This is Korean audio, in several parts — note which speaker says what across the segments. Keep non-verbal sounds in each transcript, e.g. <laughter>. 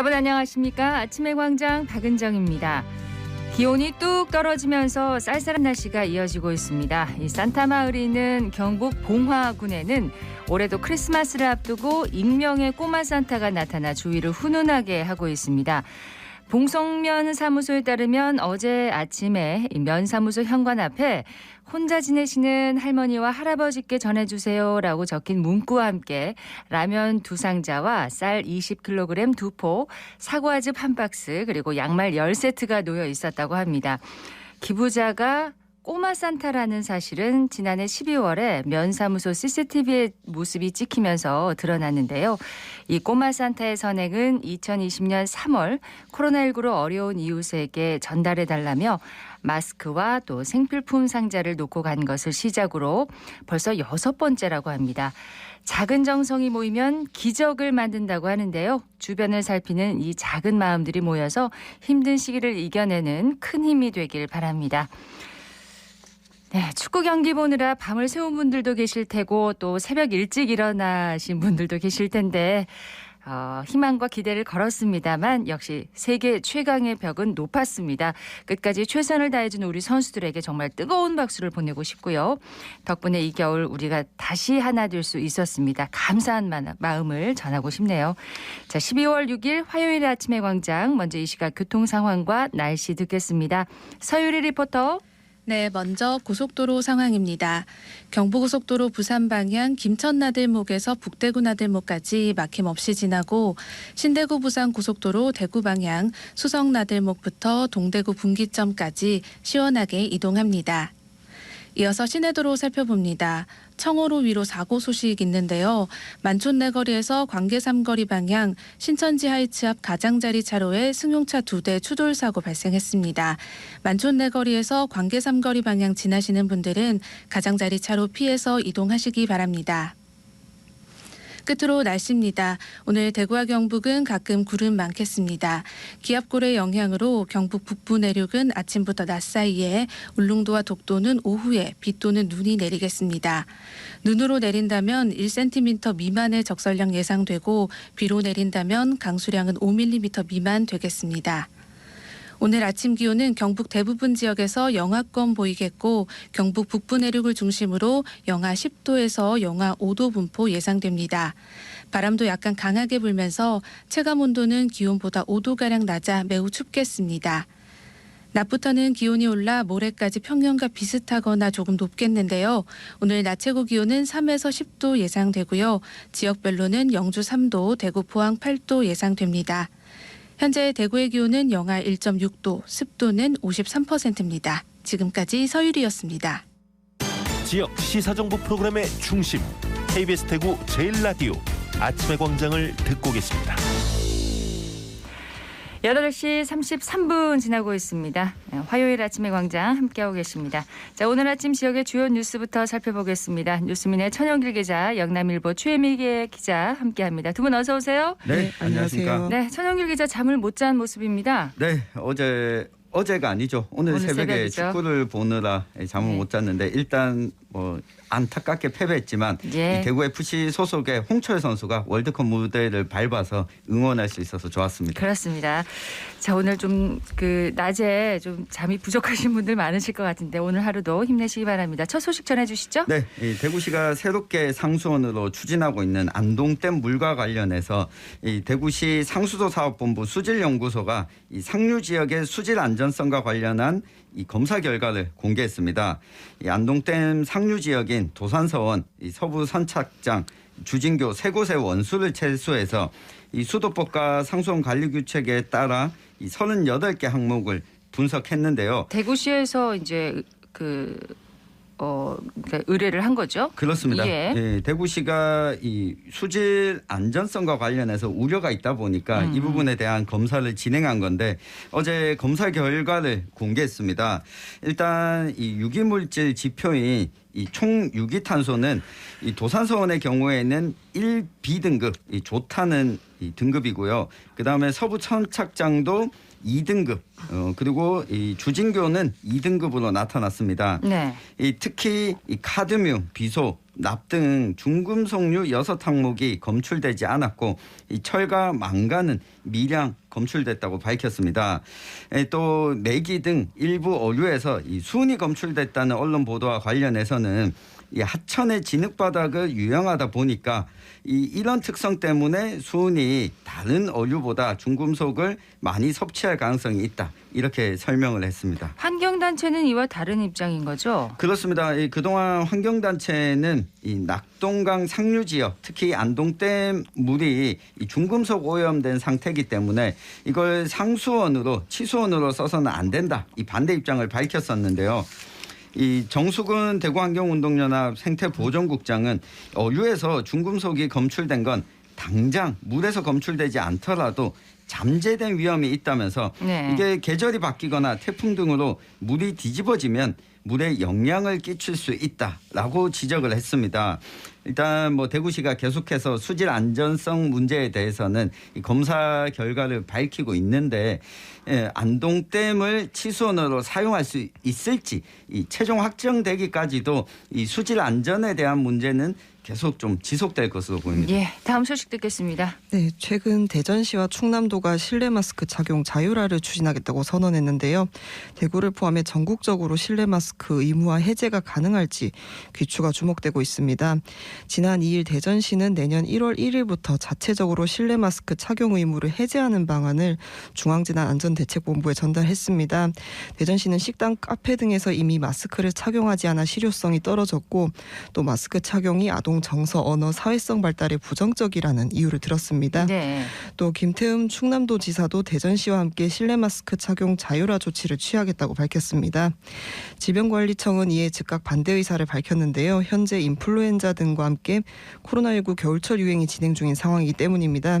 Speaker 1: 여러분 안녕하십니까? 아침의 광장 박은정입니다. 기온이 뚝 떨어지면서 쌀쌀한 날씨가 이어지고 있습니다. 이 산타 마을이 있는 경북 봉화군에는 올해도 크리스마스를 앞두고 익명의 꼬마 산타가 나타나 주위를 훈훈하게 하고 있습니다. 봉성면 사무소에 따르면 어제 아침에 이 면사무소 현관 앞에 혼자 지내시는 할머니와 할아버지께 전해주세요 라고 적힌 문구와 함께 라면 두 상자와 쌀 20kg 두 포, 사과즙 한 박스 그리고 양말 10세트가 놓여 있었다고 합니다. 기부자가 꼬마 산타라는 사실은 지난해 12월에 면사무소 CCTV의 모습이 찍히면서 드러났는데요. 이 꼬마 산타의 선행은 2020년 3월 코로나19로 어려운 이웃에게 전달해 달라며 마스크와 또 생필품 상자를 놓고 간 것을 시작으로 벌써 여섯 번째라고 합니다. 작은 정성이 모이면 기적을 만든다고 하는데요. 주변을 살피는 이 작은 마음들이 모여서 힘든 시기를 이겨내는 큰 힘이 되길 바랍니다. 네, 축구 경기 보느라 밤을 새운 분들도 계실 테고 또 새벽 일찍 일어나신 분들도 계실 텐데 어, 희망과 기대를 걸었습니다만 역시 세계 최강의 벽은 높았습니다. 끝까지 최선을 다해준 우리 선수들에게 정말 뜨거운 박수를 보내고 싶고요. 덕분에 이 겨울 우리가 다시 하나 될 수 있었습니다. 감사한 마- 마음을 전하고 싶네요. 자, 12월 6일 화요일 아침의 광장 먼저 이 시각 교통 상황과 날씨 듣겠습니다. 서유리 리포터.
Speaker 2: 네, 먼저 고속도로 상황입니다. 경부고속도로 부산 방향 김천 나들목에서 북대구 나들목까지 막힘없이 지나고 신대구 부산 고속도로 대구 방향 수성 나들목부터 동대구 분기점까지 시원하게 이동합니다. 이어서 시내도로 살펴봅니다. 청호로 위로 사고 소식 있는데요. 만촌내거리에서 광계삼거리 방향 신천지 하이츠 앞 가장자리 차로에 승용차 두 대 추돌 사고 발생했습니다. 만촌내거리에서 광계삼거리 방향 지나시는 분들은 가장자리 차로 피해서 이동하시기 바랍니다. 끝으로 날씨입니다. 오늘 대구와 경북은 가끔 구름 많겠습니다. 기압골의 영향으로 경북 북부 내륙은 아침부터 낮 사이에 울릉도와 독도는 오후에 비 또는 눈이 내리겠습니다. 눈으로 내린다면 1cm 미만의 적설량 예상되고 비로 내린다면 강수량은 5mm 미만 되겠습니다. 오늘 아침 기온은 경북 대부분 지역에서 영하권 보이겠고 경북 북부 내륙을 중심으로 영하 10도에서 영하 5도 분포 예상됩니다. 바람도 약간 강하게 불면서 체감 온도는 기온보다 5도가량 낮아 매우 춥겠습니다. 낮부터는 기온이 올라 모레까지 평년과 비슷하거나 조금 높겠는데요. 오늘 낮 최고 기온은 3에서 10도 예상되고요. 지역별로는 영주 3도, 대구 포항 8도 예상됩니다. 현재 대구의 기온은 영하 1.6도, 습도는 53%입니다. 지금까지 서유리였습니다.
Speaker 3: 지역 시사정보 프로그램의 중심 KBS 대구 제일라디오 아침의 광장을 듣고 계십니다.
Speaker 1: 8시 33분 지나고 있습니다. 네, 화요일 아침의 광장 함께하고 계십니다. 자, 오늘 아침 지역의 주요 뉴스부터 살펴보겠습니다. 뉴스민의 천영길 기자, 영남일보 최미계 기자 함께합니다. 두 분 어서 오세요.
Speaker 4: 네, 안녕하십니까.
Speaker 1: 네, 천영길 기자 잠을 못 잔 모습입니다.
Speaker 4: 네, 어제 어제가 아니죠. 오늘,
Speaker 1: 오늘
Speaker 4: 새벽에
Speaker 1: 새벽이죠.
Speaker 4: 축구를 보느라 잠을
Speaker 1: 네.
Speaker 4: 못 잤는데 일단 뭐 안타깝게 패배했지만
Speaker 1: 예.
Speaker 4: 이 대구 FC 소속의 홍철 선수가 월드컵 무대를 밟아서 응원할 수 있어서 좋았습니다.
Speaker 1: 그렇습니다. 자, 오늘 좀 그 낮에 좀 잠이 부족하신 분들 많으실 것 같은데 오늘 하루도 힘내시기 바랍니다. 첫 소식 전해 주시죠.
Speaker 4: 네, 이 대구시가 새롭게 상수원으로 추진하고 있는 안동댐 물과 관련해서 이 대구시 상수도 사업본부 수질연구소가 이 상류 지역의 수질 안전성과 관련한 이 검사 결과를 공개했습니다. 이 안동댐 상류 지역인 도산서원, 이 서부 선착장, 주진교 세 곳의 원수를 채수해서 이 수도법과 상수원 관리 규칙에 따라 이 38개 항목을 분석했는데요.
Speaker 1: 대구시에서 이제 그 어, 그러니까 의뢰를 한 거죠.
Speaker 4: 그렇습니다.
Speaker 1: 예.
Speaker 4: 예, 대구시가 이 수질 안전성과 관련해서 우려가 있다 보니까
Speaker 1: 음.
Speaker 4: 이 부분에 대한 검사를 진행한 건데 어제 검사 결과를 공개했습니다. 일단 이 유기물질 지표인 이총 유기탄소는 이 도산서원의 경우에는 1B 등급, 이 좋다는 이 등급이고요. 그 다음에 서부 천착장도 2등급, 어, 그리고 이 주진교는 2등급으로 나타났습니다.
Speaker 1: 네.
Speaker 4: 이 특히 이 카드뮴, 비소, 납 등 중금속류 여섯 항목이 검출되지 않았고 이 철과 망간은 미량 검출됐다고 밝혔습니다. 에, 또 내기 등 일부 어류에서 이 수은이 검출됐다는 언론 보도와 관련해서는 이 하천의 진흙 바닥을 유영하다 보니까 이 이런 특성 때문에 수은이 다른 어류보다 중금속을 많이 섭취할 가능성이 있다 이렇게 설명을 했습니다.
Speaker 1: 환경단체는 이와 다른 입장인 거죠?
Speaker 4: 그렇습니다. 이 그동안 환경단체는 이 낙동강 상류 지역, 특히 안동댐 물이 이 중금속 오염된 상태이기 때문에 이걸 상수원으로 치수원으로 써서는 안 된다. 이 반대 입장을 밝혔었는데요. 이 정수근 대구환경운동연합 생태보존국장은 어류에서 중금속이 검출된 건 당장 물에서 검출되지 않더라도 잠재된 위험이 있다면서
Speaker 1: 네.
Speaker 4: 이게 계절이 바뀌거나 태풍 등으로 물이 뒤집어지면 물에 영향을 끼칠 수 있다라고 지적을 했습니다. 일단 뭐 대구시가 계속해서 수질 안전성 문제에 대해서는 이 검사 결과를 밝히고 있는데 예, 안동댐을 치수원으로 사용할 수 있을지 이 최종 확정되기까지도 이 수질 안전에 대한 문제는 계속 좀 지속될 것으로 보입니다.
Speaker 1: 예, 다음 소식 듣겠습니다.
Speaker 5: 네, 최근 대전시와 충남도가 실내 마스크 착용 자율화를 추진하겠다고 선언했는데요. 대구를 포함해 전국적으로 실내 마스크 의무화 해제가 가능할지 귀추가 주목되고 있습니다. 지난 2일 대전시는 내년 1월 1일부터 자체적으로 실내 마스크 착용 의무를 해제하는 방안을 중앙재난안전대책본부에 전달했습니다. 대전시는 식당, 카페 등에서 이미 마스크를 착용하지 않아 실효성이 떨어졌고 또 마스크 착용이 아동 정서, 언어, 사회성 발달에 부정적이라는 이유를 들었습니다.
Speaker 1: 네.
Speaker 5: 또 김태흠 충남도 지사도 대전시와 함께 실내 마스크 착용 자율화 조치를 취하겠다고 밝혔습니다. 질병관리청은 이에 즉각 반대 의사를 밝혔는데요. 현재 인플루엔자 등과 함께 코로나19 겨울철 유행이 진행 중인 상황이기 때문입니다.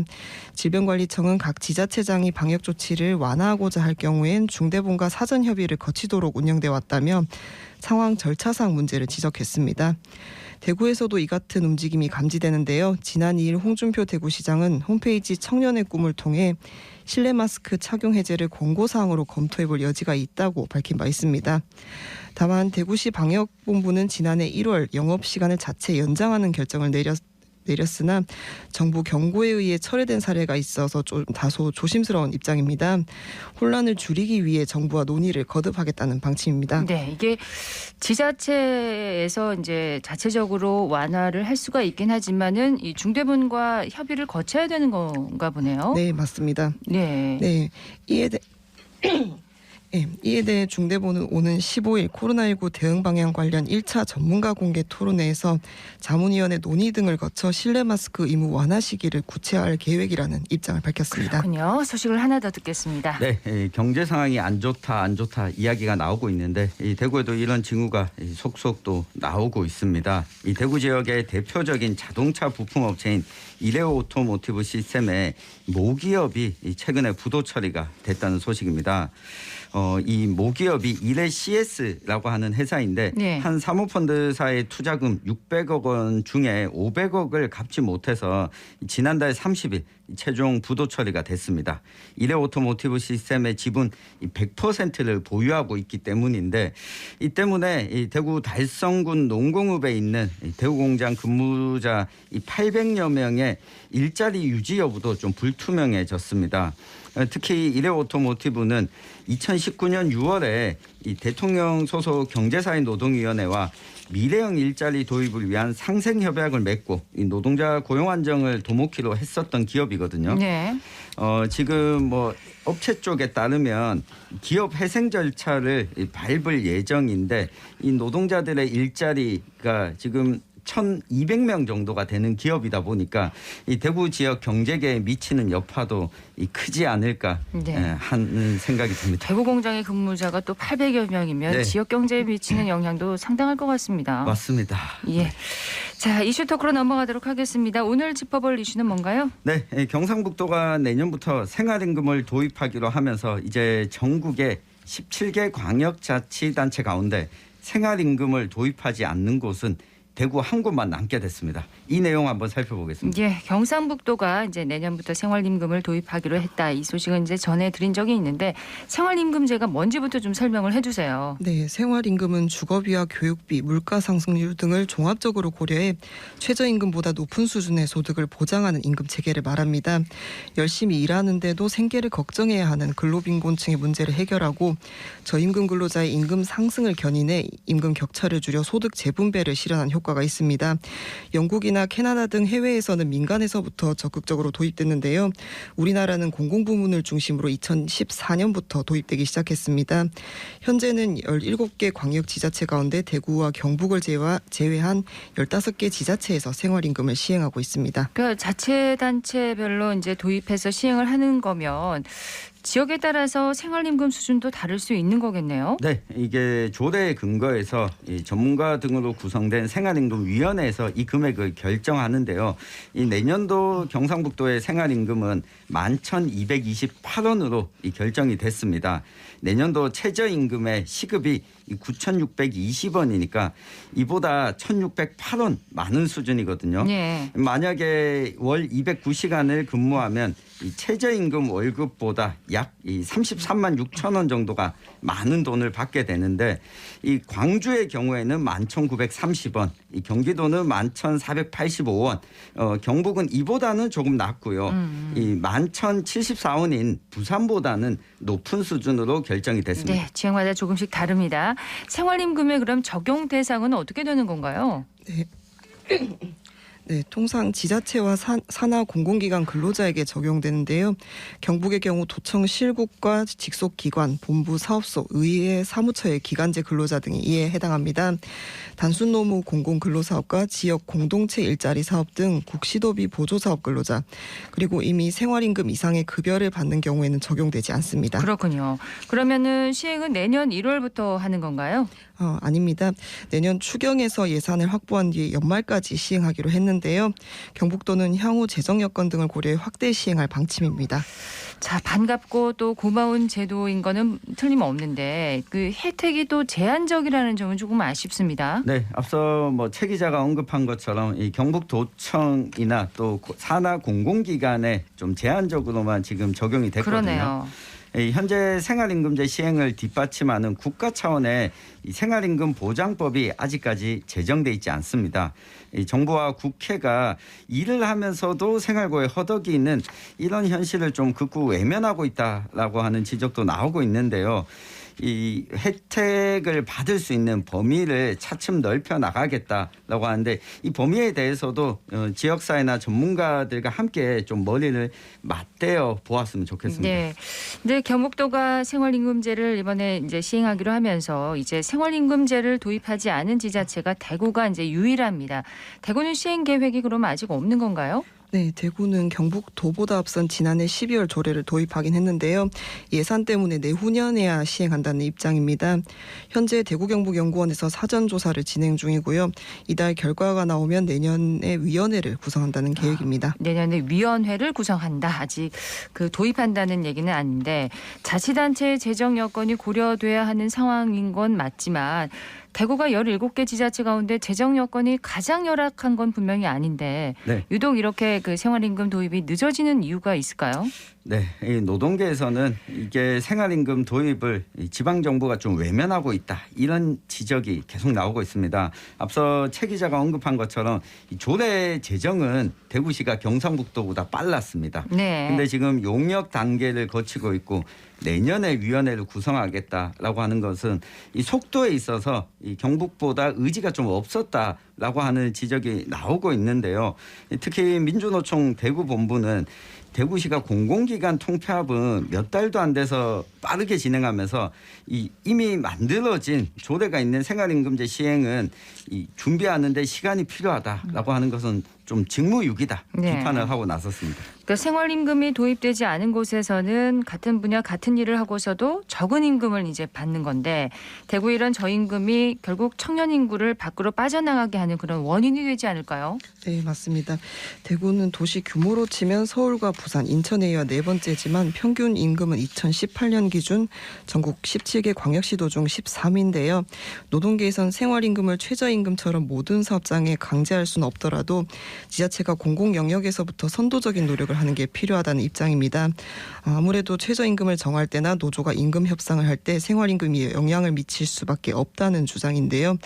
Speaker 5: 질병관리청은 각 지자체장이 방역 조치를 완화하고자 할 경우엔 중대본과 사전 협의를 거치도록 운영돼 왔다며 상황 절차상 문제를 지적했습니다. 대구에서도 이 같은 움직임이 감지되는데요. 지난 2일 홍준표 대구시장은 홈페이지 청년의 꿈을 통해 실내 마스크 착용 해제를 권고사항으로 검토해볼 여지가 있다고 밝힌 바 있습니다. 다만 대구시 방역본부는 지난해 1월 영업 시간을 자체 연장하는 결정을 내렸 내렸으나 정부 경고에 의해 철회된 사례가 있어서 좀 다소 조심스러운 입장입니다. 혼란을 줄이기 위해 정부와 논의를 거듭하겠다는 방침입니다.
Speaker 1: 네, 이게 지자체에서 이제 자체적으로 완화를 할 수가 있긴 하지만은 이 중대본과 협의를 거쳐야 되는 건가 보네요.
Speaker 5: 네, 맞습니다.
Speaker 1: 네.
Speaker 5: 네, 이에 대 네, 이에 대해 중대본은 오는 15일 코로나19 대응 방향 관련 1차 전문가 공개 토론회에서 자문위원회 논의 등을 거쳐 실내 마스크 의무 완화 시기를 구체화할 계획이라는 입장을 밝혔습니다.
Speaker 1: 그렇군요. 소식을 하나 더 듣겠습니다.
Speaker 4: 네, 이 경제 상황이 안 좋다, 안 좋다 이야기가 나오고 있는데 이 대구에도 이런 징후가 이 속속 또 나오고 있습니다. 이 대구 지역의 대표적인 자동차 부품 업체인 이레오 오토모티브 시스템의 모기업이 이 최근에 부도 처리가 됐다는 소식입니다. 어, 이 모기업이 이레 CS라고 하는 회사인데
Speaker 1: 네.
Speaker 4: 한 사모펀드사의 투자금 600억 원 중에 500억을 갚지 못해서 지난달 30일 최종 부도 처리가 됐습니다. 이레 오토모티브 시스템의 지분 100%를 보유하고 있기 때문인데 이 때문에 이 대구 달성군 농공읍에 있는 이 대구 공장 근무자 이 800여 명의 일자리 유지 여부도 좀 불투명해졌습니다. 어, 특히 이레 오토모티브는 2019년 6월에 이 대통령 소속 경제사회 노동위원회와 미래형 일자리 도입을 위한 상생 협약을 맺고 이 노동자 고용 안정을 도모키로 했었던 기업이거든요.
Speaker 1: 네.
Speaker 4: 어, 지금 뭐 업체 쪽에 따르면 기업 회생 절차를 이 밟을 예정인데 이 노동자들의 일자리가 지금 1,200명 정도가 되는 기업이다 보니까 이 대구 지역 경제계에 미치는 여파도 이 크지 않을까
Speaker 1: 네.
Speaker 4: 예, 하는 생각이 듭니다.
Speaker 1: 대구 공장의 근무자가 또 800여 명이면
Speaker 4: 네.
Speaker 1: 지역 경제에 미치는 영향도 상당할 것 같습니다.
Speaker 4: 맞습니다.
Speaker 1: 예. 자, 이슈 토크로 넘어가도록 하겠습니다. 오늘 짚어볼 이슈는 뭔가요?
Speaker 4: 네, 이 경상북도가 내년부터 생활임금을 도입하기로 하면서 이제 전국의 17개 광역자치단체 가운데 생활임금을 도입하지 않는 곳은 대구 한 곳만 남게 됐습니다. 이 내용 한번 살펴보겠습니다.
Speaker 1: 예, 경상북도가 이제 내년부터 생활임금을 도입하기로 했다. 이 소식은 이제 전해 드린 적이 있는데 생활임금제가 뭔지부터 좀 설명을 해주세요.
Speaker 5: 네, 생활임금은 주거비와 교육비, 물가 상승률 등을 종합적으로 고려해 최저임금보다 높은 수준의 소득을 보장하는 임금 체계를 말합니다. 열심히 일하는데도 생계를 걱정해야 하는 근로빈곤층의 문제를 해결하고 저임금 근로자의 임금 상승을 견인해 임금 격차를 줄여 소득 재분배를 실현한 효과가 있습니다. 영국이나 캐나다 등 해외에서는 민간에서부터 적극적으로 도입됐는데요. 우리나라는 공공부문을 중심으로 2014년부터 도입되기 시작했습니다. 현재는 17개 광역 지자체 가운데 대구와 경북을 제외, 제외한 15개 지자체에서 생활임금을 시행하고 있습니다.
Speaker 1: 그 자체 단체별로 이제 도입해서 시행을 하는 거면 지역에 따라서 생활임금 수준도 다를 수 있는 거겠네요.
Speaker 4: 네, 이게 조례에 근거해서 이 전문가 등으로 구성된 생활임금위원회에서 이 금액을 결정하는데요. 이 내년도 경상북도의 생활임금은 11,228원으로 이 결정이 됐습니다. 내년도 최저임금의 시급이 9,620원이니까 이보다 1,608원 많은 수준이거든요.
Speaker 1: 예.
Speaker 4: 만약에 월 209시간을 근무하면 이 최저임금 월급보다 약 이 33만 6천 원 정도가 많은 돈을 받게 되는데 이 광주의 경우에는 11,930원, 이 경기도는 11,485원, 어, 경북은 이보다는 조금 낮고요.
Speaker 1: 음.
Speaker 4: 이 11,074원인 부산보다는 높은 수준으로 결정이 됐습니다.
Speaker 1: 네, 지역마다 조금씩 다릅니다. 생활임금의 그럼 적용 대상은 어떻게 되는 건가요?
Speaker 5: 네, <laughs> 통상 지자체와 산, 산하 공공기관 근로자에게 적용되는데요. 경북의 경우 도청 실국과 직속 기관, 본부 사업소, 의회 사무처의 기간제 근로자 등이 이에 해당합니다. 단순 노무 공공 근로 사업과 지역 공동체 일자리 사업 등 국시도비 보조 사업 근로자 그리고 이미 생활임금 이상의 급여를 받는 경우에는 적용되지 않습니다.
Speaker 1: 그렇군요. 그러면은 시행은 내년 1월부터 하는 건가요?
Speaker 5: 어, 아닙니다. 내년 추경에서 예산을 확보한 뒤에 연말까지 시행하기로 했는데요. 경북도는 향후 재정 여건 등을 고려해 확대 시행할 방침입니다.
Speaker 1: 자, 반갑고 또 고마운 제도인 거는 틀림없는데 그 혜택이 또 제한적이라는 점은 조금 아쉽습니다.
Speaker 4: 네, 앞서 뭐 최 기자가 언급한 것처럼 이 경북도청이나 또 고- 산하 공공기관에 좀 제한적으로만 지금 적용이 됐거든요.
Speaker 1: 그러네요.
Speaker 4: 이 현재 생활임금제 시행을 뒷받침하는 국가 차원의 이 생활임금 보장법이 아직까지 제정돼 있지 않습니다. 이 정부와 국회가 일을 하면서도 생활고에 허덕이 있는 이런 현실을 좀 극구 외면하고 있다라고 하는 지적도 나오고 있는데요. 이 혜택을 받을 수 있는 범위를 차츰 넓혀 나가겠다라고 하는데 이 범위에 대해서도 어, 지역사회나 전문가들과 함께 좀 머리를 맞대어 보았으면 좋겠습니다.
Speaker 1: 네. 근데 경북도가 생활임금제를 이번에 이제 시행하기로 하면서 이제 생활임금제를 도입하지 않은 지자체가 대구가 이제 유일합니다. 대구는 시행 계획이 그럼 아직 없는 건가요?
Speaker 5: 네, 대구는 경북도보다 앞선 지난해 12월 조례를 도입하긴 했는데요. 예산 때문에 내후년에야 시행한다는 입장입니다. 현재 대구 경북연구원에서 사전 조사를 진행 중이고요. 이달 결과가 나오면 내년에 위원회를 구성한다는 계획입니다.
Speaker 1: 내년에 위원회를 구성한다. 아직 그 도입한다는 얘기는 아닌데 자치단체의 재정 여건이 고려돼야 하는 상황인 건 맞지만 대구가 17개 지자체 가운데 재정 여건이 가장 열악한 건 분명히 아닌데
Speaker 4: 네.
Speaker 1: 유독 이렇게 그 생활임금 도입이 늦어지는 이유가 있을까요?
Speaker 4: 네, 이 노동계에서는 이게 생활임금 도입을 이 지방 정부가 좀 외면하고 있다 이런 지적이 계속 나오고 있습니다. 앞서 최 기자가 언급한 것처럼 이 조례 제정은 대구시가 경상북도보다 빨랐습니다.
Speaker 1: 네.
Speaker 4: 근데 지금 용역 단계를 거치고 있고 내년에 위원회를 구성하겠다라고 하는 것은 이 속도에 있어서 이 경북보다 의지가 좀 없었다라고 하는 지적이 나오고 있는데요. 특히 민주노총 대구 본부는 대구시가 공공기관 통폐합은 몇 달도 안 돼서 빠르게 진행하면서 이 이미 만들어진 조례가 있는 생활임금제 시행은 이 준비하는데 시간이 필요하다라고 하는 것은 좀 직무유기다
Speaker 1: 네.
Speaker 4: 비판을 하고 나섰습니다.
Speaker 1: 그러니까 생활임금이 도입되지 않은 곳에서는 같은 분야 같은 일을 하고서도 적은 임금을 이제 받는 건데 대구 이런 저임금이 결국 청년 인구를 밖으로 빠져나가게 하는 그런 원인이 되지 않을까요?
Speaker 5: 네, 맞습니다. 대구는 도시 규모로 치면 서울과 부산, 인천에 이어 네 번째지만 평균 임금은 2018년 기준 전국 17개 광역시도 중 13위인데요. 노동계에선 생활임금을 최저임금 처럼 모든 사업장에 강제할 수는 없더라도 지자체가 공공 영역에서부터 선도적인 노력을 하는 게 필요하다는 입장입니다. 아무래도 최저임금을 정할 때나 노조가 임금 협상을 할 때 생활임금이 영향을 미칠 수밖에 없다는 주장인데요.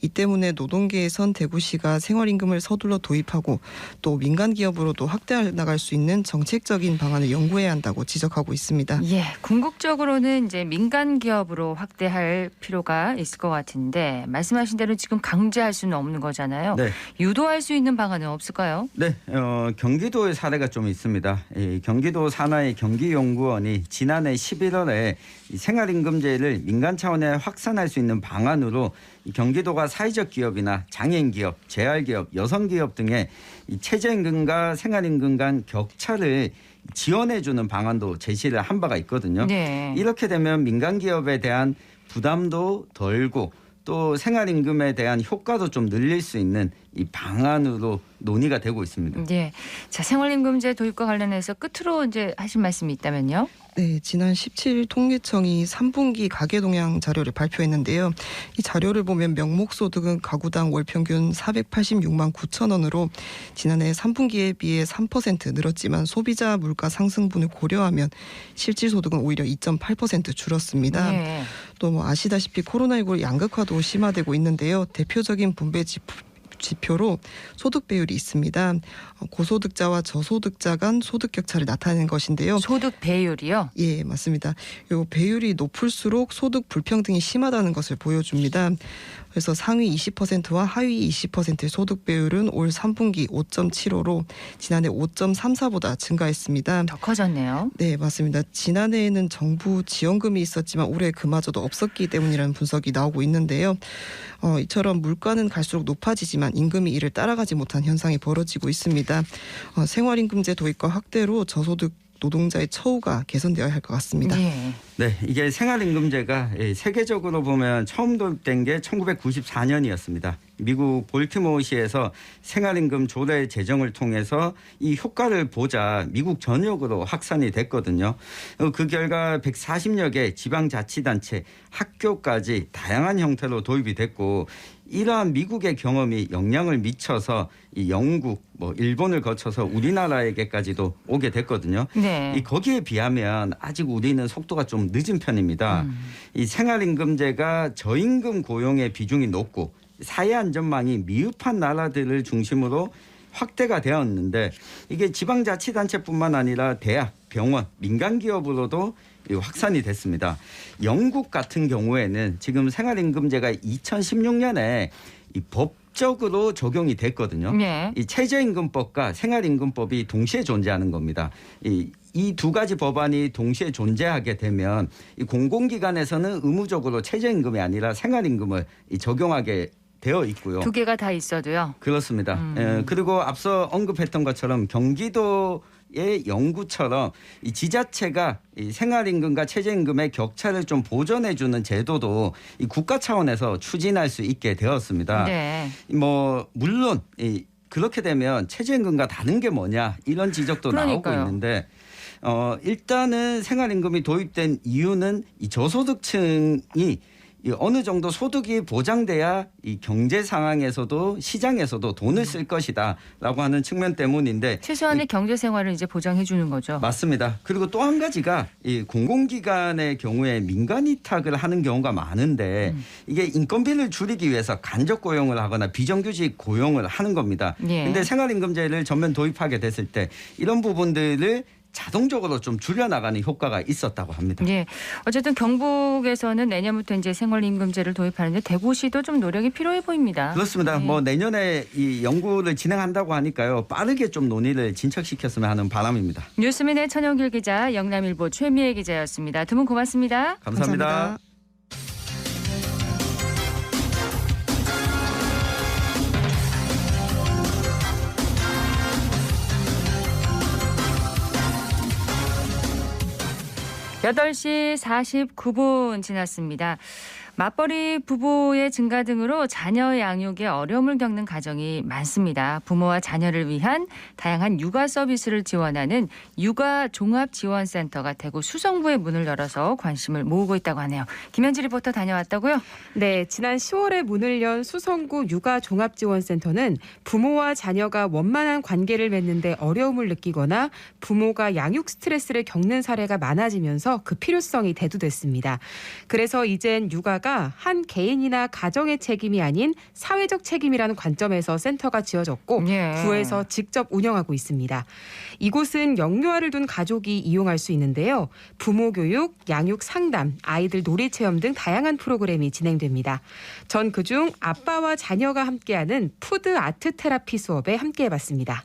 Speaker 5: 이 때문에 노동계에선 대구시가 생활임금을 서둘러 도입하고 또 민간 기업으로도 확대해 나갈 수 있는 정책적인 방안을 연구해야 한다고 지적하고 있습니다.
Speaker 1: 예, 궁극적으로는 이제 민간 기업으로 확대할 필요가 있을 것 같은데 말씀하신 대로 지금 강 제할 수는 없는 거잖아요.
Speaker 4: 네.
Speaker 1: 유도할 수 있는 방안은 없을까요?
Speaker 4: 네, 어, 경기도의 사례가 좀 있습니다. 이 경기도 산하의 경기연구원이 지난해 11월에 이 생활임금제를 민간 차원에 확산할 수 있는 방안으로 이 경기도가 사회적 기업이나 장애인 기업, 재활 기업, 여성 기업 등의 이 최저임금과 생활임금 간 격차를 지원해주는 방안도 제시를 한 바가 있거든요.
Speaker 1: 네.
Speaker 4: 이렇게 되면 민간 기업에 대한 부담도 덜고 또 생활임금에 대한 효과도 좀 늘릴 수 있는 이 방안으로 논의가 되고 있습니다.
Speaker 1: 예. 자, 생활임금제 도입과 관련해서 끝으로 이제 하신 말씀이 있다면요.
Speaker 5: 네, 지난 17일 통계청이 3분기 가계 동향 자료를 발표했는데요. 이 자료를 보면 명목 소득은 가구당 월 평균 486만 9천 원으로 지난해 3분기에 비해 3% 늘었지만 소비자 물가 상승분을 고려하면 실질 소득은 오히려 2.8% 줄었습니다.
Speaker 1: 예.
Speaker 5: 또 뭐 아시다시피 코로나19 양극화도 심화되고 있는데요. 대표적인 분배 지- 지표로 소득 배율이 있습니다. 어, 고소득자와 저소득자 간 소득 격차를 나타내는 것인데요.
Speaker 1: 소득 배율이요.
Speaker 5: 예, 맞습니다. 요 배율이 높을수록 소득 불평등이 심하다는 것을 보여줍니다. 그래서 상위 20%와 하위 20%의 소득 배율은 올 3분기 5.75로 지난해 5.34보다 증가했습니다.
Speaker 1: 더 커졌네요.
Speaker 5: 네, 맞습니다. 지난해에는 정부 지원금이 있었지만 올해 그마저도 없었기 때문이라는 분석이 나오고 있는데요. 어, 이처럼 물가는 갈수록 높아지지만 임금이 이를 따라가지 못한 현상이 벌어지고 있습니다. 어, 생활임금제 도입과 확대로 저소득 노동자의 처우가 개선되어야 할 것 같습니다.
Speaker 1: 예.
Speaker 4: 네, 이게 생활임금제가 예, 세계적으로 보면 처음 도입된 게 1994년이었습니다. 미국 볼티모어시에서 생활임금 조례 제정을 통해서 이 효과를 보자 미국 전역으로 확산이 됐거든요. 어, 그 결과 140여 개 지방자치단체, 학교까지 다양한 형태로 도입이 됐고 이러한 미국의 경험이 영향을 미쳐서 이 영국, 뭐 일본을 거쳐서 우리나라에게까지도 오게 됐거든요.
Speaker 1: 네.
Speaker 4: 이 거기에 비하면 아직 우리는 속도가 좀 늦은 편입니다.
Speaker 1: 음.
Speaker 4: 이 생활임금제가 저임금 고용의 비중이 높고 사회 안전망이 미흡한 나라들을 중심으로 확대가 되었는데 이게 지방자치단체뿐만 아니라 대학, 병원, 민간 기업으로도 이 확산이 됐습니다. 영국 같은 경우에는 지금 생활임금제가 2016년에 이 법 적으로 적용이 됐거든요.
Speaker 1: 네.
Speaker 4: 이 최저임금법과 생활임금법이 동시에 존재하는 겁니다. 이 이두 가지 법안이 동시에 존재하게 되면 이 공공기관에서는 의무적으로 최저임금이 아니라 생활임금을 이 적용하게 되어 있고요.
Speaker 1: 두 개가 다 있어도요.
Speaker 4: 그렇습니다.
Speaker 1: 음.
Speaker 4: 예, 그리고 앞서 언급했던 것처럼 경기도 의 연구처럼 이 지자체가 이 생활임금과 최저임금의 격차를 좀 보전해주는 제도도 이 국가 차원에서 추진할 수 있게 되었습니다.
Speaker 1: 네.
Speaker 4: 뭐 물론 이 그렇게 되면 최저임금과 다른 게 뭐냐 이런 지적도 나오고
Speaker 1: 그러니까요.
Speaker 4: 있는데 어 일단은 생활임금이 도입된 이유는 이 저소득층이 이 어느 정도 소득이 보장돼야 이 경제 상황에서도 시장에서도 돈을 쓸 것이다라고 하는 측면 때문인데
Speaker 1: 최소한의 경제 생활을 이제 보장해 주는 거죠.
Speaker 4: 맞습니다. 그리고 또 한 가지가 이 공공기관의 경우에 민간 위탁을 하는 경우가 많은데
Speaker 1: 음.
Speaker 4: 이게 인건비를 줄이기 위해서 간접 고용을 하거나 비정규직 고용을 하는 겁니다.
Speaker 1: 예.
Speaker 4: 근데 생활임금제를 전면 도입하게 됐을 때 이런 부분들을 자동적으로 좀 줄여나가는 효과가 있었다고 합니다.
Speaker 1: 예. 어쨌든 경북에서는 내년부터 이제 생활임금제를 도입하는데 대구시도 좀 노력이 필요해 보입니다.
Speaker 4: 그렇습니다.
Speaker 1: 네.
Speaker 4: 뭐 내년에 이 연구를 진행한다고 하니까요. 빠르게 좀 논의를 진척시켰으면 하는 바람입니다.
Speaker 1: 뉴스민의 천영길 기자, 영남일보 최미애 기자였습니다. 두 분 고맙습니다.
Speaker 4: 감사합니다.
Speaker 5: 감사합니다.
Speaker 1: 여덟 시 사십구 분 지났습니다. 맞벌이 부부의 증가 등으로 자녀 양육에 어려움을 겪는 가정이 많습니다. 부모와 자녀를 위한 다양한 육아 서비스를 지원하는 육아 종합 지원센터가 대구 수성구에 문을 열어서 관심을 모으고 있다고 하네요. 김현지 리포터 다녀왔다고요?
Speaker 6: 네, 지난 10월에 문을 연 수성구 육아 종합 지원센터는 부모와 자녀가 원만한 관계를 맺는데 어려움을 느끼거나 부모가 양육 스트레스를 겪는 사례가 많아지면서 그 필요성이 대두됐습니다. 그래서 이젠 육아 가 한 개인이나 가정의 책임이 아닌 사회적 책임이라는 관점에서 센터가 지어졌고
Speaker 1: 예.
Speaker 6: 구에서 직접 운영하고 있습니다. 이곳은 영유아를 둔 가족이 이용할 수 있는데요. 부모 교육, 양육 상담, 아이들 놀이 체험 등 다양한 프로그램이 진행됩니다. 전 그중 아빠와 자녀가 함께하는 푸드 아트 테라피 수업에 함께해 봤습니다.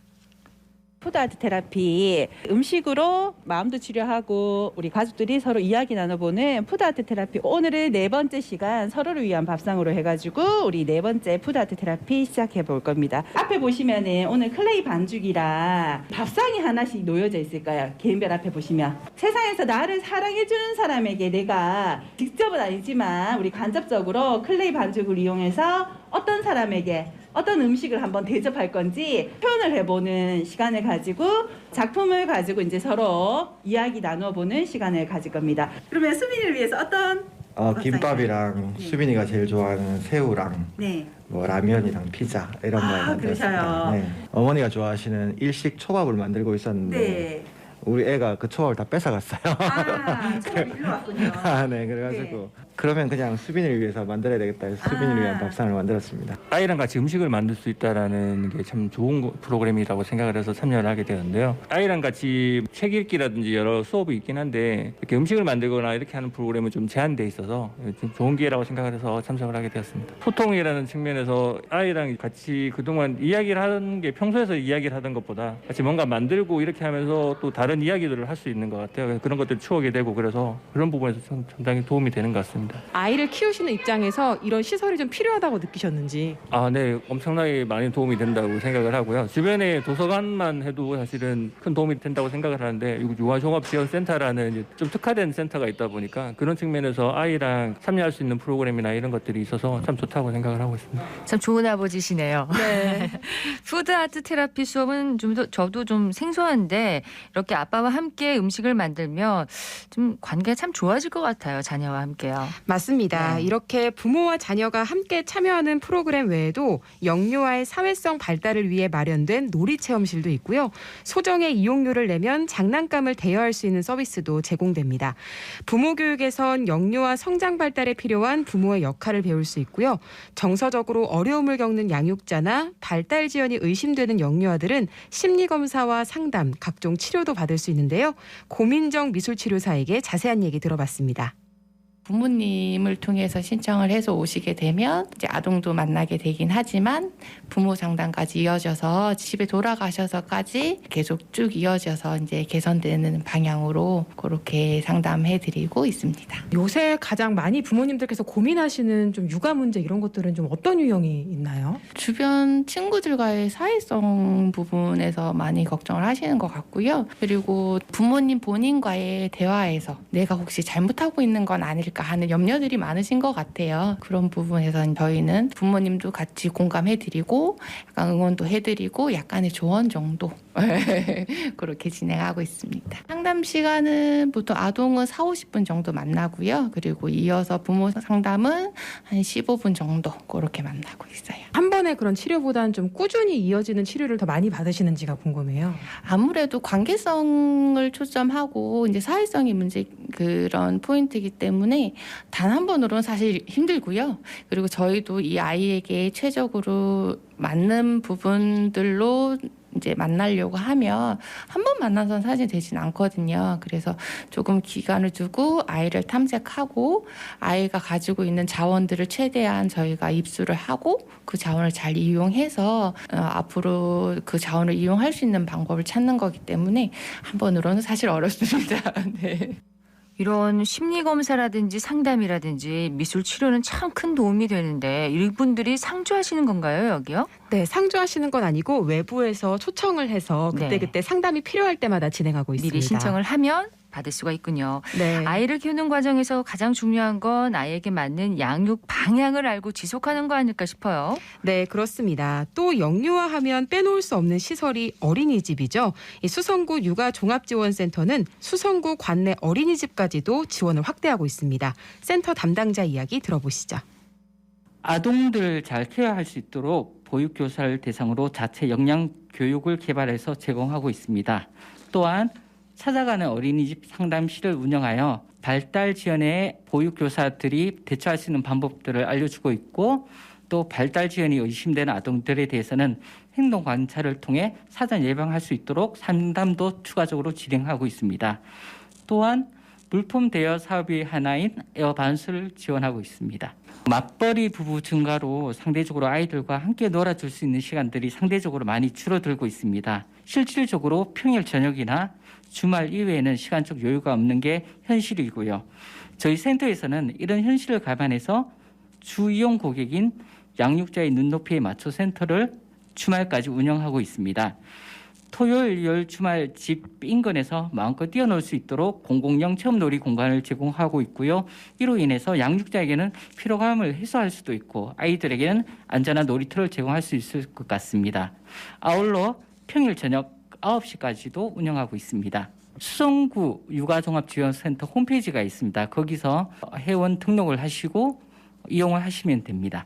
Speaker 7: 푸드 아트 테라피 음식으로 마음도 치료하고 우리 가족들이 서로 이야기 나눠보는 푸드 아트 테라피. 오늘은 네 번째 시간 서로를 위한 밥상으로 해가지고 우리 네 번째 푸드 아트 테라피 시작해 볼 겁니다. 앞에 보시면은 오늘 클레이 반죽이랑 밥상이 하나씩 놓여져 있을 거예요? 개인별 앞에 보시면. 세상에서 나를 사랑해주는 사람에게 내가 직접은 아니지만 우리 간접적으로 클레이 반죽을 이용해서 어떤 사람에게 어떤 음식을 한번 대접할 건지 표현을 해보는 시간을 가지고 작품을 가지고 이제 서로 이야기 나눠보는 시간을 가질 겁니다. 그러면 수빈이를 위해서 어떤
Speaker 8: 어? 김밥이랑
Speaker 7: 네.
Speaker 8: 수빈이가 제일 좋아하는 새우랑
Speaker 7: 네
Speaker 8: 뭐 라면이랑 피자 이런 걸
Speaker 7: 아,
Speaker 8: 만들었습니다.
Speaker 7: 그러셔요?
Speaker 8: 네. 어머니가 좋아하시는 일식 초밥을 만들고 있었는데
Speaker 7: 네.
Speaker 8: 우리 애가 그 초밥을 다 뺏어갔어요.
Speaker 7: 아 처음 일로 왔군요. <laughs>
Speaker 8: 아, 네, 그래가지고 그러면 그냥 수빈이를 위해서 만들어야 되겠다 해서 수빈이를
Speaker 7: 아.
Speaker 8: 위한 밥상을 만들었습니다.
Speaker 9: 아이랑 같이 음식을 만들 수 있다라는 게 참 좋은 거- 프로그램이라고 생각을 해서 참여를 하게 되었는데요. 아이랑 같이 책 읽기라든지 여러 수업이 있긴 한데 이렇게 음식을 만들거나 이렇게 하는 프로그램은 좀 제한돼 있어서 좀 좋은 기회라고 생각을 해서 참석을 하게 되었습니다. 소통이라는 측면에서 아이랑 같이 그동안 이야기를 하는 게 평소에서 이야기를 하던 것보다 같이 뭔가 만들고 이렇게 하면서 또 다른 이야기들을 할 수 있는 것 같아요. 그래서 그런 것들 추억이 되고 그래서 그런 부분에서 좀 상당히 도움이 되는 것 같습니다.
Speaker 6: 아이를 키우시는 입장에서 이런 시설이 좀 필요하다고 느끼셨는지.
Speaker 9: 아, 네. 엄청나게 많이 도움이 된다고 생각을 하고요. 주변에 도서관만 해도 사실은 큰 도움이 된다고 생각을 하는데 이 유아종합지원센터라는 이제 좀 특화된 센터가 있다 보니까 그런 측면에서 아이랑 참여할 수 있는 프로그램이나 이런 것들이 있어서 참 좋다고 생각을 하고 있습니다.
Speaker 1: 참 좋은 아버지시네요.
Speaker 6: 네. <laughs>
Speaker 1: 푸드 아트 테라피 수업은 좀 더, 저도 좀 생소한데 이렇게 아빠와 함께 음식을 만들면 좀 관계가 참 좋아질 것 같아요. 자녀와 함께요.
Speaker 6: 맞습니다.
Speaker 1: 네.
Speaker 6: 이렇게 부모와 자녀가 함께 참여하는 프로그램 외에도 영유아의 사회성 발달을 위해 마련된 놀이 체험실도 있고요. 소정의 이용료를 내면 장난감을 대여할 수 있는 서비스도 제공됩니다. 부모 교육에선 영유아 성장 발달에 필요한 부모의 역할을 배울 수 있고요. 정서적으로 어려움을 겪는 양육자나 발달 지연이 의심되는 영유아들은 심리 검사와 상담, 각종 치료도 받을 수 있는데요. 고민정 미술치료사에게 자세한 얘기 들어봤습니다.
Speaker 10: 부모님을 통해서 신청을 해서 오시게 되면 이제 아동도 만나게 되긴 하지만 부모 상담까지 이어져서 집에 돌아가셔서까지 계속 쭉 이어져서 이제 개선되는 방향으로 그렇게 상담해 드리고 있습니다.
Speaker 6: 요새 가장 많이 부모님들께서 고민하시는 좀 육아 문제 이런 것들은 좀 어떤 유형이 있나요?
Speaker 10: 주변 친구들과의 사회성 부분에서 많이 걱정을 하시는 것 같고요. 그리고 부모님 본인과의 대화에서 내가 혹시 잘못하고 있는 건 아닐까 하는 염려들이 많으신 것 같아요. 그런 부분에서 저희는 부모님도 같이 공감해드리고 약간 응원도 해드리고 약간의 조언 정도 <laughs> 그렇게 진행하고 있습니다. 상담 시간은 보통 아동은 4, 50분 정도 만나고요. 그리고 이어서 부모 상담은 한 15분 정도 그렇게 만나고 있어요.
Speaker 6: 한 번에 그런 치료보다는 좀 꾸준히 이어지는 치료를 더 많이 받으시는지가 궁금해요.
Speaker 10: 아무래도 관계성을 초점하고 이제 사회성이 문제 그런 포인트이기 때문에 단 한 번으로는 사실 힘들고요. 그리고 저희도 이 아이에게 최적으로 맞는 부분들로 이제 만나려고 하면 한 번 만나서는 사실 되진 않거든요. 그래서 조금 기간을 두고 아이를 탐색하고 아이가 가지고 있는 자원들을 최대한 저희가 입수를 하고 그 자원을 잘 이용해서 어, 앞으로 그 자원을 이용할 수 있는 방법을 찾는 거기 때문에 한 번으로는 사실 어렵습니다. <laughs> 네.
Speaker 1: 이런 심리 검사라든지 상담이라든지 미술 치료는 참 큰 도움이 되는데 이분들이 상주하시는 건가요, 여기요?
Speaker 6: 네, 상주하시는 건 아니고 외부에서 초청을 해서
Speaker 1: 네.
Speaker 6: 그때그때 상담이 필요할 때마다 진행하고 있습니다.
Speaker 1: 미리 신청을 하면 받을 수가 있군요.
Speaker 6: 네.
Speaker 1: 아이를 키우는 과정에서 가장 중요한 건 아이에게 맞는 양육 방향을 알고 지속하는 거 아닐까 싶어요.
Speaker 6: 네, 그렇습니다. 또 영유아하면 빼놓을 수 없는 시설이 어린이집이죠. 이 수성구 육아 종합지원센터는 수성구 관내 어린이집까지도 지원을 확대하고 있습니다. 센터 담당자 이야기 들어보시죠.
Speaker 11: 아동들을 잘 케어할 수 있도록 보육교사를 대상으로 자체 역량 교육을 개발해서 제공하고 있습니다. 또한 찾아가는 어린이집 상담실을 운영하여 발달 지연에 보육교사들이 대처할 수 있는 방법들을 알려주고 있고 또 발달 지연이 의심되는 아동들에 대해서는 행동 관찰을 통해 사전 예방할 수 있도록 상담도 추가적으로 진행하고 있습니다. 또한 물품 대여 사업의 하나인 에어반수를 지원하고 있습니다. 맞벌이 부부 증가로 상대적으로 아이들과 함께 놀아줄 수 있는 시간들이 상대적으로 많이 줄어들고 있습니다. 실질적으로 평일 저녁이나 주말 이외에는 시간적 여유가 없는 게 현실이고요. 저희 센터에서는 이런 현실을 감안해서 주 이용 고객인 양육자의 눈높이에 맞춰 센터를 주말까지 운영하고 있습니다. 토요일, 일요일, 주말 집 인근에서 마음껏 뛰어놀 수 있도록 공공형 체험놀이 공간을 제공하고 있고요. 이로 인해서 양육자에게는 피로감을 해소할 수도 있고 아이들에게는 안전한 놀이터를 제공할 수 있을 것 같습니다. 아울러 평일 저녁 9시까지도 운영하고 있습니다. 수성구 육아종합지원센터 홈페이지가 있습니다. 거기서 회원 등록을 하시고 이용을 하시면 됩니다.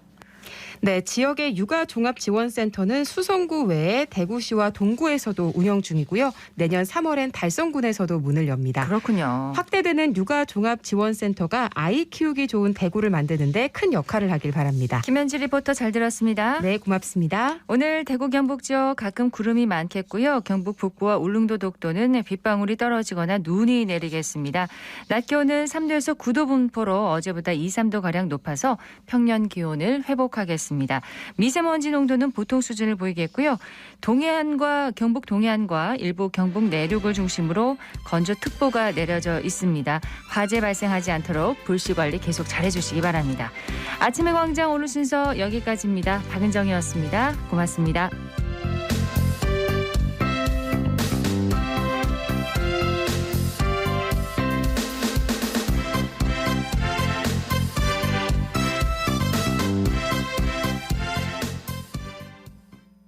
Speaker 6: 네, 지역의 육아 종합 지원센터는 수성구 외에 대구시와 동구에서도 운영 중이고요. 내년 3월엔 달성군에서도 문을 엽니다.
Speaker 1: 그렇군요.
Speaker 6: 확대되는 육아 종합 지원센터가 아이 키우기 좋은 대구를 만드는데 큰 역할을 하길 바랍니다.
Speaker 1: 김현지 리포터 잘 들었습니다.
Speaker 6: 네, 고맙습니다.
Speaker 1: 오늘 대구 경북 지역 가끔 구름이 많겠고요. 경북 북부와 울릉도 독도는 빗방울이 떨어지거나 눈이 내리겠습니다. 낮 기온은 3도에서 9도 분포로 어제보다 2, 3도 가량 높아서 평년 기온을 회복하겠 습니다. 미세먼지 농도는 보통 수준을 보이겠고요. 동해안과 경북 동해안과 일부 경북 내륙을 중심으로 건조특보가 내려져 있습니다. 화재 발생하지 않도록 불씨 관리 계속 잘해주시기 바랍니다. 아침의 광장 오늘 순서 여기까지입니다. 박은정이었습니다. 고맙습니다.